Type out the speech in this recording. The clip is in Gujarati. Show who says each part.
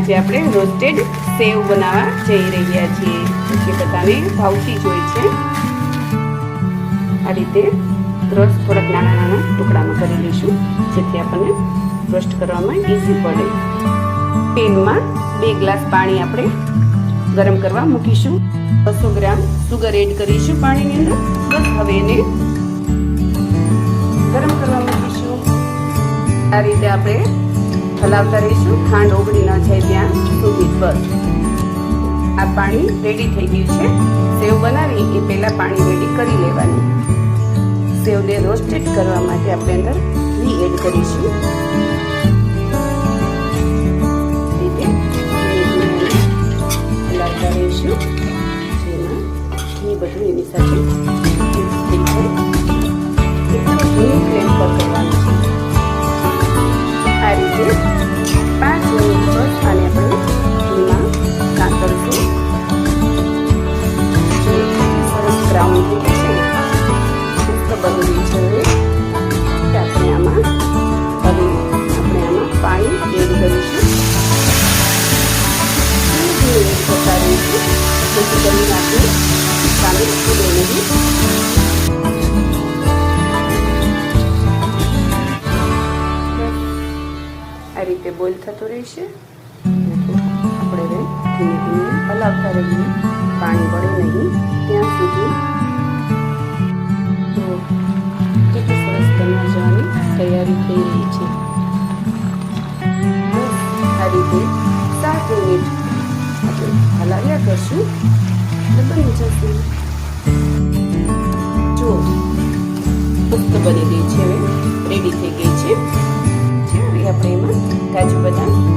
Speaker 1: આજે આપણે રોસ્ટેડ સેવ બનાવવા જઈ રહ્યા છીએ. જે બધાને ભાવથી જ હોય છે. આ રીતે રસ થોડાક નાના નાના ટુકડામાં કરી લઈશું, જેથી આપણને રોસ્ટ કરવામાં ઇઝી પડે. પેનમાં બે ગ્લાસ પાણી આપણે ગરમ કરવા મૂકીશું. બસો ગ્રામ સુગર એડ કરીશું પાણીની અંદર. બસ હવે એને ગરમ કરવા મૂકીશું. આ રીતે આપણે હલાવતા રહીશું. ખાંડ ઓગળી ન જાય ત્યાં સુધી બસ. આ પાણી રેડી થઈ ગયું છે. સેવ બનાવી એ પહેલાં પાણી રેડી કરી લેવાનું. સેવને રોસ્ટેડ કરવા માટે આપણે અંદર ઘી એડ કરીશું. હલાવતા રહીશું જેમાં ઘી બધું એની સાથે રીતે પાંચ મિનિટ બસ આને છે મસ્ત છે હવે આપણે આમાં હવે આમાં પાણી એડ કરીશું ધીમે ધીમે કરતા રહીશું ફૂલે નહીં બોઇલ થતું રહેશે આપણે ધીમે ધીમે હલાવતા રહીએ. પાણી પડે નહીં. ત્યાં સુધી તો કેટલી સરસ બનવા જવાની તૈયારી થઈ રહી છે. આ રીતે સાત મિનિટ આપણે હલાવ્યા કરશું. એટલે બની જશે. criatividade.